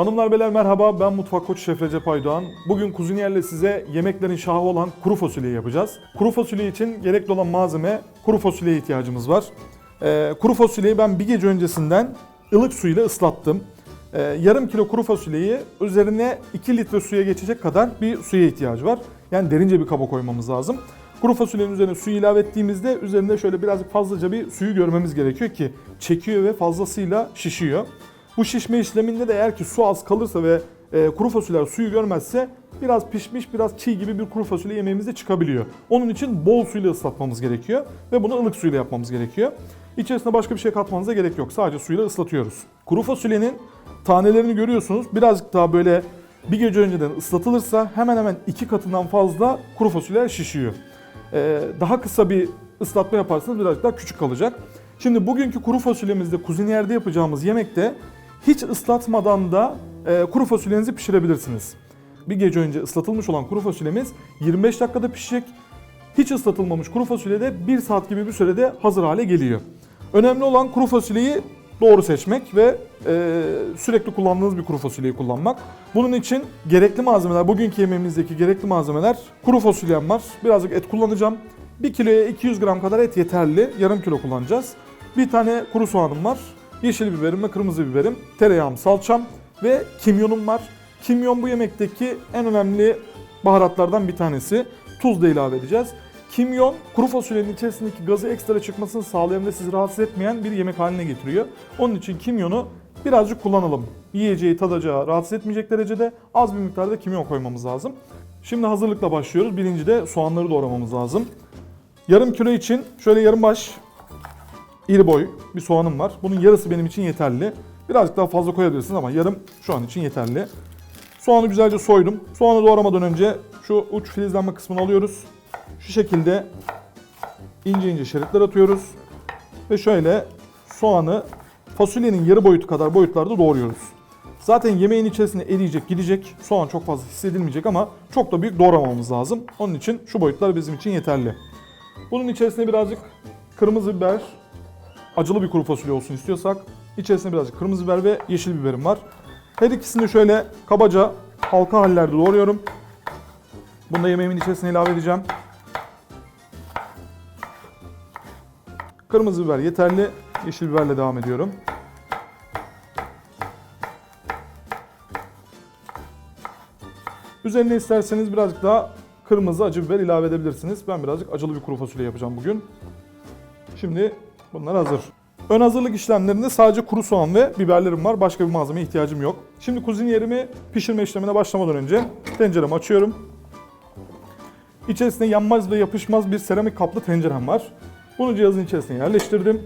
Hanımlar beyler merhaba ben Mutfak Koçu Şef Recep Aydoğan. Bugün Kuziniyer'le size yemeklerin şahı olan kuru fasulye yapacağız. Kuru fasulye için gerekli olan malzeme kuru fasulyeye ihtiyacımız var. Ee, kuru fasulyeyi ben bir gece öncesinden ılık suyla ıslattım. Ee, yarım kilo kuru fasulyeyi üzerine 2 litre suya geçecek kadar bir suya ihtiyacı var. Yani derince bir kaba koymamız lazım. Kuru fasulyenin üzerine suyu ilave ettiğimizde üzerinde şöyle birazcık fazlaca bir suyu görmemiz gerekiyor ki çekiyor ve fazlasıyla şişiyor. Bu şişme işleminde de eğer ki su az kalırsa ve e, kuru fasulyeler suyu görmezse biraz pişmiş biraz çiğ gibi bir kuru fasulye yemeğimiz de çıkabiliyor. Onun için bol suyla ıslatmamız gerekiyor ve bunu ılık suyla yapmamız gerekiyor. İçerisine başka bir şey katmanıza gerek yok. Sadece suyla ıslatıyoruz. Kuru fasulyenin tanelerini görüyorsunuz. Birazcık daha böyle bir gece önceden ıslatılırsa hemen hemen iki katından fazla kuru fasulyeler şişiyor. Ee, daha kısa bir ıslatma yaparsanız birazcık daha küçük kalacak. Şimdi bugünkü kuru fasulyemizde kuziniyerde yapacağımız yemekte hiç ıslatmadan da e, kuru fasulyenizi pişirebilirsiniz. Bir gece önce ıslatılmış olan kuru fasulyemiz 25 dakikada pişecek. Hiç ıslatılmamış kuru fasulye de 1 saat gibi bir sürede hazır hale geliyor. Önemli olan kuru fasulyeyi doğru seçmek ve e, sürekli kullandığınız bir kuru fasulyeyi kullanmak. Bunun için gerekli malzemeler, bugünkü yemeğimizdeki gerekli malzemeler kuru fasulyem var. Birazcık et kullanacağım. 1 kiloya 200 gram kadar et yeterli. Yarım kilo kullanacağız. Bir tane kuru soğanım var. Yeşil biberim ve kırmızı biberim. Tereyağım, salçam ve kimyonum var. Kimyon bu yemekteki en önemli baharatlardan bir tanesi. Tuz da ilave edeceğiz. Kimyon kuru fasulyenin içerisindeki gazı ekstra çıkmasını sağlayan ve sizi rahatsız etmeyen bir yemek haline getiriyor. Onun için kimyonu birazcık kullanalım. Yiyeceği, tadacağı rahatsız etmeyecek derecede az bir miktarda kimyon koymamız lazım. Şimdi hazırlıkla başlıyoruz. Birinci de soğanları doğramamız lazım. Yarım kilo için şöyle yarım baş iri boy bir soğanım var. Bunun yarısı benim için yeterli. Birazcık daha fazla koyabilirsiniz ama yarım şu an için yeterli. Soğanı güzelce soydum. Soğanı doğramadan önce şu uç filizlenme kısmını alıyoruz. Şu şekilde ince ince şeritler atıyoruz. Ve şöyle soğanı fasulyenin yarı boyutu kadar boyutlarda doğruyoruz. Zaten yemeğin içerisine eriyecek, gidecek. Soğan çok fazla hissedilmeyecek ama çok da büyük doğramamamız lazım. Onun için şu boyutlar bizim için yeterli. Bunun içerisine birazcık kırmızı biber, acılı bir kuru fasulye olsun istiyorsak içerisine birazcık kırmızı biber ve yeşil biberim var. Her ikisini şöyle kabaca halka hallerde doğruyorum. Bunu da yemeğimin içerisine ilave edeceğim. Kırmızı biber yeterli. Yeşil biberle devam ediyorum. Üzerine isterseniz birazcık daha kırmızı acı biber ilave edebilirsiniz. Ben birazcık acılı bir kuru fasulye yapacağım bugün. Şimdi bunlar hazır. Ön hazırlık işlemlerinde sadece kuru soğan ve biberlerim var. Başka bir malzemeye ihtiyacım yok. Şimdi kuziniyerimi pişirme işlemine başlamadan önce tenceremi açıyorum. İçerisine yanmaz ve yapışmaz bir seramik kaplı tencerem var. Bunu cihazın içerisine yerleştirdim.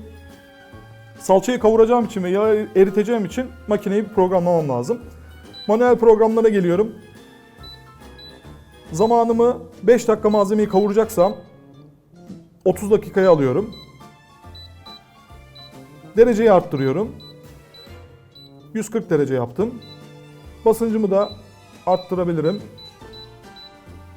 Salçayı kavuracağım için ve yağı eriteceğim için makineyi programlamam lazım. Manuel programlara geliyorum. Zamanımı 5 dakika malzemeyi kavuracaksam 30 dakikaya alıyorum. Dereceyi arttırıyorum. 140 derece yaptım. Basıncımı da arttırabilirim.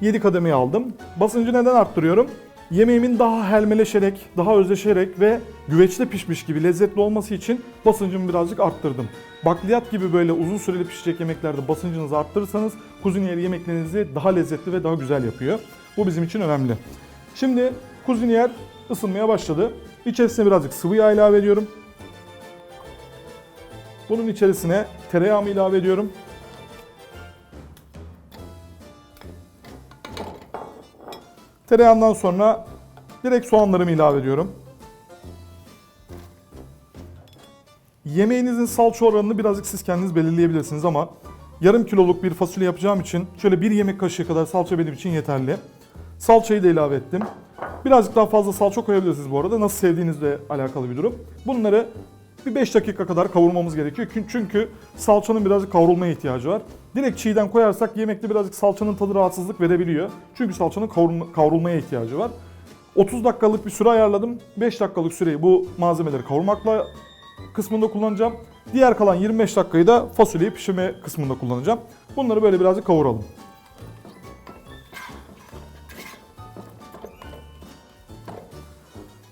7 kademeye aldım. Basıncı neden arttırıyorum? Yemeğimin daha helmeleşerek, daha özleşerek ve güveçte pişmiş gibi lezzetli olması için basıncımı birazcık arttırdım. Bakliyat gibi böyle uzun süreli pişecek yemeklerde basıncınızı arttırırsanız kuziniyer yemeklerinizi daha lezzetli ve daha güzel yapıyor. Bu bizim için önemli. Şimdi kuziniyer ısınmaya başladı. İçerisine birazcık sıvı yağ ilave ediyorum. Bunun içerisine tereyağımı ilave ediyorum. Tereyağından sonra direkt soğanlarımı ilave ediyorum. Yemeğinizin salça oranını birazcık siz kendiniz belirleyebilirsiniz ama yarım kiloluk bir fasulye yapacağım için şöyle bir yemek kaşığı kadar salça benim için yeterli. Salçayı da ilave ettim. Birazcık daha fazla salça koyabilirsiniz bu arada. Nasıl sevdiğinizle alakalı bir durum. Bunları bir 5 dakika kadar kavurmamız gerekiyor. Çünkü salçanın birazcık kavrulmaya ihtiyacı var. Direkt çiğden koyarsak yemekte birazcık salçanın tadı rahatsızlık verebiliyor. Çünkü salçanın kavrulma, kavrulmaya ihtiyacı var. 30 dakikalık bir süre ayarladım. 5 dakikalık süreyi bu malzemeleri kavurmakla kısmında kullanacağım. Diğer kalan 25 dakikayı da fasulyeyi pişirme kısmında kullanacağım. Bunları böyle birazcık kavuralım.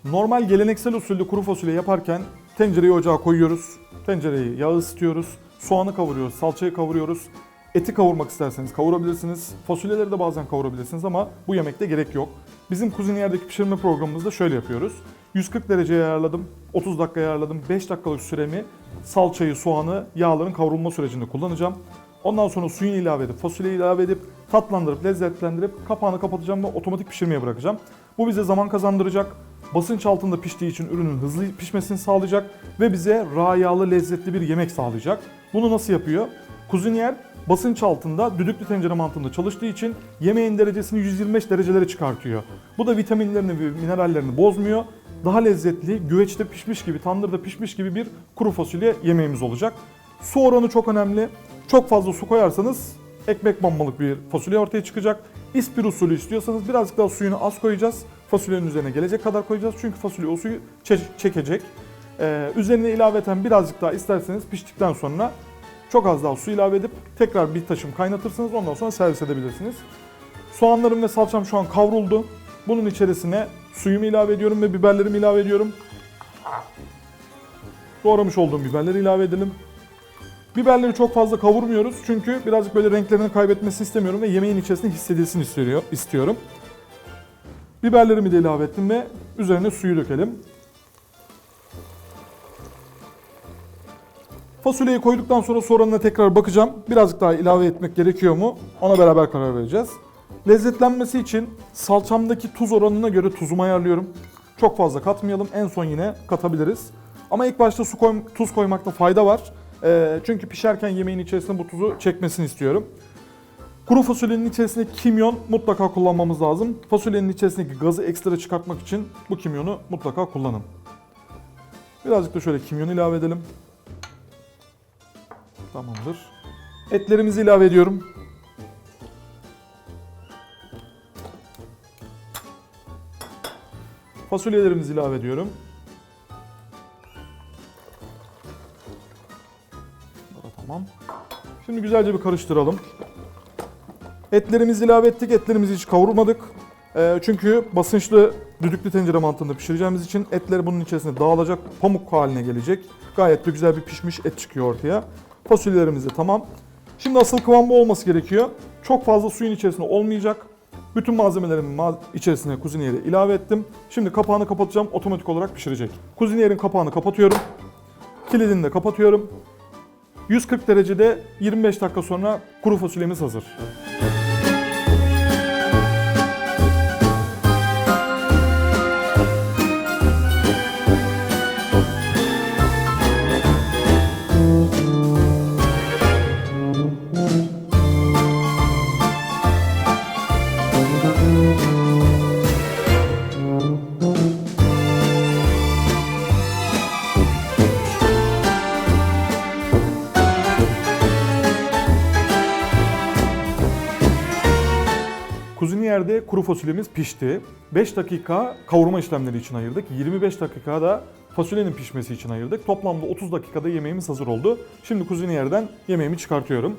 Normal geleneksel usulde kuru fasulye yaparken tencereyi ocağa koyuyoruz. Tencereyi yağ ısıtıyoruz. Soğanı kavuruyoruz, salçayı kavuruyoruz. Eti kavurmak isterseniz kavurabilirsiniz. Fasulyeleri de bazen kavurabilirsiniz ama bu yemekte gerek yok. Bizim kuziniyerdeki pişirme programımızda şöyle yapıyoruz. 140 dereceye ayarladım, 30 dakika ayarladım. 5 dakikalık süremi salçayı, soğanı, yağların kavrulma sürecinde kullanacağım. Ondan sonra suyunu ilave edip, fasulyeyi ilave edip, tatlandırıp, lezzetlendirip kapağını kapatacağım ve otomatik pişirmeye bırakacağım. Bu bize zaman kazandıracak. Basınç altında piştiği için ürünün hızlı pişmesini sağlayacak ve bize rağ yağlı lezzetli bir yemek sağlayacak. Bunu nasıl yapıyor? Kuziniyer basınç altında düdüklü tencere mantığında çalıştığı için yemeğin derecesini 125 derecelere çıkartıyor. Bu da vitaminlerini ve minerallerini bozmuyor. Daha lezzetli, güveçte pişmiş gibi, tandırda pişmiş gibi bir kuru fasulye yemeğimiz olacak. Su oranı çok önemli. Çok fazla su koyarsanız ekmek banmalık bir fasulye ortaya çıkacak. İspir usulü istiyorsanız birazcık daha suyunu az koyacağız. Fasulyenin üzerine gelecek kadar koyacağız. Çünkü fasulye o suyu çe- çekecek. Ee, üzerine ilaveten birazcık daha isterseniz piştikten sonra çok az daha su ilave edip tekrar bir taşım kaynatırsınız. Ondan sonra servis edebilirsiniz. Soğanlarım ve salçam şu an kavruldu. Bunun içerisine suyumu ilave ediyorum ve biberlerimi ilave ediyorum. Doğramış olduğum biberleri ilave edelim. Biberleri çok fazla kavurmuyoruz çünkü birazcık böyle renklerini kaybetmesini istemiyorum ve yemeğin içerisinde hissedilsin istiyor, istiyorum. Biberlerimi de ilave ettim ve üzerine suyu dökelim. Fasulyeyi koyduktan sonra soranına tekrar bakacağım. Birazcık daha ilave etmek gerekiyor mu? Ona beraber karar vereceğiz. Lezzetlenmesi için salçamdaki tuz oranına göre tuzumu ayarlıyorum. Çok fazla katmayalım. En son yine katabiliriz. Ama ilk başta su koy, tuz koymakta fayda var. Ee, çünkü pişerken yemeğin içerisine bu tuzu çekmesini istiyorum. Kuru fasulyenin içerisinde kimyon mutlaka kullanmamız lazım. Fasulyenin içerisindeki gazı ekstra çıkartmak için bu kimyonu mutlaka kullanın. Birazcık da şöyle kimyon ilave edelim. Tamamdır. Etlerimizi ilave ediyorum. Fasulyelerimizi ilave ediyorum. Tamam. Şimdi güzelce bir karıştıralım. Etlerimizi ilave ettik. Etlerimizi hiç kavurmadık. Ee, çünkü basınçlı düdüklü tencere mantığında pişireceğimiz için etler bunun içerisinde dağılacak, pamuk haline gelecek. Gayet de güzel bir pişmiş et çıkıyor ortaya. Fasulyelerimiz de tamam. Şimdi asıl kıvam bu olması gerekiyor. Çok fazla suyun içerisinde olmayacak. Bütün malzemelerimi ma- içerisine kuziniyere ilave ettim. Şimdi kapağını kapatacağım. Otomatik olarak pişirecek. Kuziniyerin kapağını kapatıyorum. Kilidini de kapatıyorum. 140 derecede 25 dakika sonra kuru fasulyemiz hazır. Kuru fasulyemiz pişti. 5 dakika kavurma işlemleri için ayırdık. 25 dakika da fasulyenin pişmesi için ayırdık. Toplamda 30 dakikada yemeğimiz hazır oldu. Şimdi kuziniyerden yemeğimi çıkartıyorum.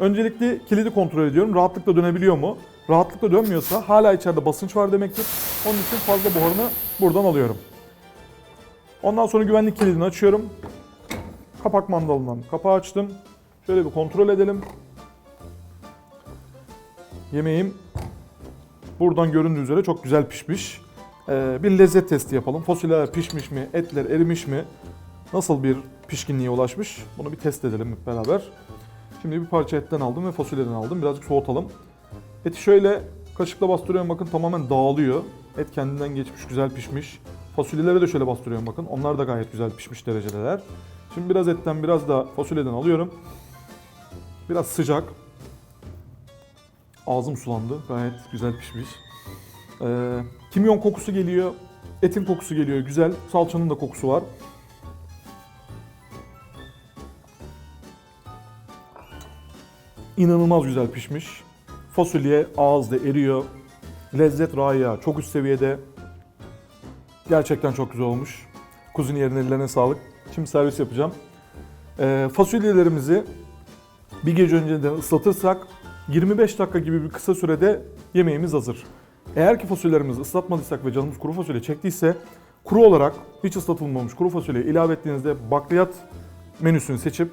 Öncelikle kilidi kontrol ediyorum. Rahatlıkla dönebiliyor mu? Rahatlıkla dönmüyorsa hala içeride basınç var demektir. Onun için fazla buharını buradan alıyorum. Ondan sonra güvenlik kilidini açıyorum. Kapak mandalından kapağı açtım. Şöyle bir kontrol edelim. Yemeğim buradan göründüğü üzere çok güzel pişmiş. Ee, bir lezzet testi yapalım. Fasulyeler pişmiş mi, etler erimiş mi, nasıl bir pişkinliğe ulaşmış bunu bir test edelim hep beraber. Şimdi bir parça etten aldım ve fasulyeden aldım. Birazcık soğutalım. Eti şöyle kaşıkla bastırıyorum bakın tamamen dağılıyor. Et kendinden geçmiş, güzel pişmiş. Fasulyeleri de şöyle bastırıyorum bakın. Onlar da gayet güzel pişmiş derecedeler. Şimdi biraz etten biraz da fasulyeden alıyorum. Biraz sıcak. Ağzım sulandı. Gayet güzel pişmiş. Ee, kimyon kokusu geliyor. Etin kokusu geliyor. Güzel. Salçanın da kokusu var. İnanılmaz güzel pişmiş. Fasulye ağızda eriyor. Lezzet raya çok üst seviyede. Gerçekten çok güzel olmuş. Kuziniyerin ellerine sağlık. Şimdi servis yapacağım. Ee, fasulyelerimizi bir gece önceden ıslatırsak 25 dakika gibi bir kısa sürede yemeğimiz hazır. Eğer ki fasulyelerimizi ıslatmadıysak ve canımız kuru fasulye çektiyse kuru olarak hiç ıslatılmamış kuru fasulye ilave ettiğinizde bakliyat menüsünü seçip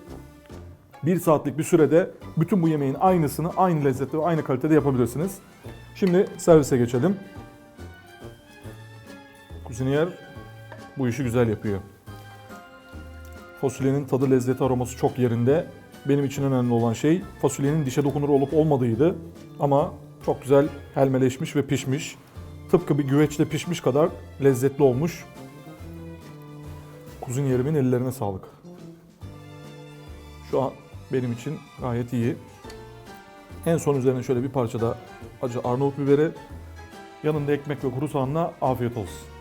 1 saatlik bir sürede bütün bu yemeğin aynısını aynı lezzette ve aynı kalitede yapabilirsiniz. Şimdi servise geçelim. Kuziniyer bu işi güzel yapıyor. Fasulyenin tadı, lezzeti, aroması çok yerinde. Benim için önemli olan şey fasulyenin dişe dokunur olup olmadığıydı. Ama çok güzel helmeleşmiş ve pişmiş. Tıpkı bir güveçte pişmiş kadar lezzetli olmuş. Kuzinyerimin ellerine sağlık. Şu an benim için gayet iyi. En son üzerine şöyle bir parça da acı Arnavut biberi. Yanında ekmek ve kuru soğanla afiyet olsun.